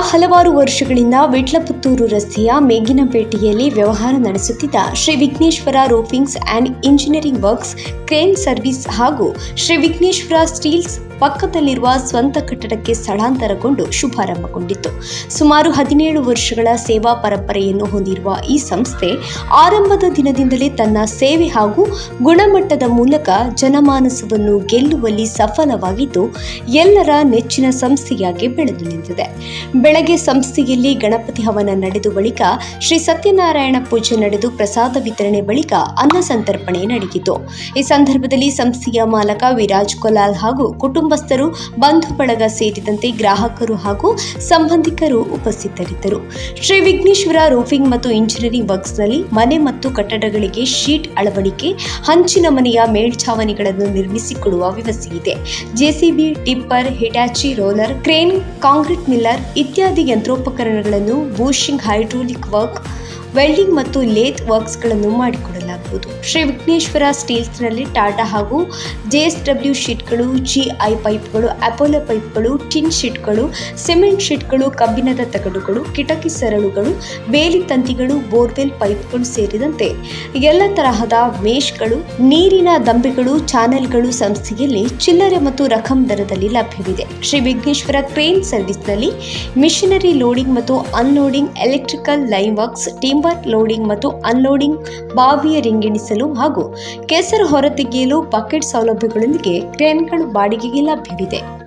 ಹಲವಾರು ವರ್ಷಗಳಿಂದ ವಿಟ್ಲಪುತ್ತೂರು ರಸ್ತೆಯ ಮೇಗಿನಪೇಟೆಯಲ್ಲಿ ವ್ಯವಹಾರ ನಡೆಸುತ್ತಿದ್ದ Shri Vighneshwara ropings and engineering works crane service ಹಾಗೂ ಶ್ರೀ ವಿಘ್ನೇಶ್ವರ ಸ್ಟೀಲ್ಸ್ ಪಕ್ಕದಲ್ಲಿರುವ ಸ್ವಂತ ಕಟ್ಟಡಕ್ಕೆ ಸ್ಥಳಾಂತರಗೊಂಡು ಶುಭಾರಂಭಗೊಂಡಿತ್ತು. ಸುಮಾರು ಹದಿನೇಳು ವರ್ಷಗಳ ಸೇವಾ ಪರಂಪರೆಯನ್ನು ಹೊಂದಿರುವ ಈ ಸಂಸ್ಥೆ ಆರಂಭದ ದಿನದಿಂದಲೇ ತನ್ನ ಸೇವೆ ಹಾಗೂ ಗುಣಮಟ್ಟದ ಮೂಲಕ ಜನಮಾನಸವನ್ನು ಗೆಲ್ಲುವಲ್ಲಿ ಸಫಲವಾಗಿದ್ದು, ಎಲ್ಲರ ನೆಚ್ಚಿನ ಸಂಸ್ಥೆಯಾಗಿ ಬೆಳೆದು ನಿಂತಿದೆ. ಬೆಳಗ್ಗೆ ಸಂಸ್ಥೆಯಲ್ಲಿ ಗಣಪತಿ ಹವನ ನಡೆದು ಬಳಿಕ ಶ್ರೀ ಸತ್ಯನಾರಾಯಣ ಪೂಜೆ ನಡೆದು ಪ್ರಸಾದ ವಿತರಣೆ ಬಳಿಕ ಅನ್ನ ಸಂತರ್ಪಣೆ ನಡೆಯಿತು. ಈ ಸಂದರ್ಭದಲ್ಲಿ ಸಂಸ್ಥೆಯ ಮಾಲಕ ವಿರಾಜ್ ಕೊಲಾಲ್ ಹಾಗೂ ಕುಟುಂಬಸ್ಥರು, ಬಂಧು ಬಳಗ ಸೇರಿದಂತೆ ಗ್ರಾಹಕರು ಹಾಗೂ ಸಂಬಂಧಿಕರು ಉಪಸ್ಥಿತರಿದ್ದರು. ಶ್ರೀ ವಿಘ್ನೇಶ್ವರ ರೂಫಿಂಗ್ ಮತ್ತು ಇಂಜಿನಿಯರಿಂಗ್ ವರ್ಕ್ಸ್ನಲ್ಲಿ ಮನೆ ಮತ್ತು ಕಟ್ಟಡಗಳಿಗೆ ಶೀಟ್ ಅಳವಡಿಕೆ, ಹಂಚಿನ ಮನೆಯ ಮೇಲ್ಛಾವಣಿಗಳನ್ನು ನಿರ್ಮಿಸಿಕೊಡುವ ವ್ಯವಸ್ಥೆ ಇದೆ. JCB, tipper, Hitachi, roller, crane, concrete miller ಇತ್ಯಾದಿ ಯಂತ್ರೋಪಕರಣಗಳನ್ನು ಬೂಶಿಂಗ್ ಹೈಡ್ರೋಲಿಕ್ ವರ್ಕ್ ವೆಲ್ಡಿಂಗ್ ಮತ್ತು ಲೇತ್ ವರ್ಕ್ಸ್ಗಳನ್ನು ಮಾಡಿಕೊಡಲಾಗುವುದು ಶ್ರೀ ವಿಘ್ನೇಶ್ವರ ಸ್ಟೀಲ್ಸ್ನಲ್ಲಿ ಟಾಟಾ ಹಾಗೂ ಜೆಎಸ್ಡಬ್ಲ್ಯೂ ಶೀಟ್ಗಳು ಜಿಐ ಪೈಪ್ಗಳು, ಅಪೋಲೋ ಪೈಪ್ಗಳು, ಟಿನ್ ಶೀಟ್ಗಳು, ಸಿಮೆಂಟ್ ಶೀಟ್ಗಳು, ಕಬ್ಬಿಣದ ತಗಡುಗಳು, ಕಿಟಕಿ ಸರಳುಗಳು, ಬೇಲಿ ತಂತಿಗಳು, ಬೋರ್ವೆಲ್ ಪೈಪ್ಗಳು ಸೇರಿದಂತೆ ಎಲ್ಲ ತರಹದ ಮೇಷ್ಗಳು ನೀರಿನ ದಂಬೆಗಳು, ಚಾನೆಲ್ಗಳು ಸಂಸ್ಥೆಯಲ್ಲಿ ಚಿಲ್ಲರೆ ಮತ್ತು ರಕಂ ದರದಲ್ಲಿ ಲಭ್ಯವಿದೆ. ಶ್ರೀ ವಿಘ್ನೇಶ್ವರ ಕ್ರೇನ್ ಸರ್ವಿಸ್ನಲ್ಲಿ ಮಿಷನರಿ ಲೋಡಿಂಗ್ ಮತ್ತು unloading, electrical line works work loading ಮತ್ತು ಅನ್ಲೋಡಿಂಗ್ ಬಾವಿಯ ರಿಂಗೆಣಿಸಲು ಹಾಗೂ ಕೆಸರು ಹೊರತೆಗೆಯಲು ಪಾಕೆಟ್ ಸೌಲಭ್ಯಗಳೊಂದಿಗೆ ಕ್ರೇನ್ಗಳು ಬಾಡಿಗೆಗೆ ಲಭ್ಯವಿದೆ.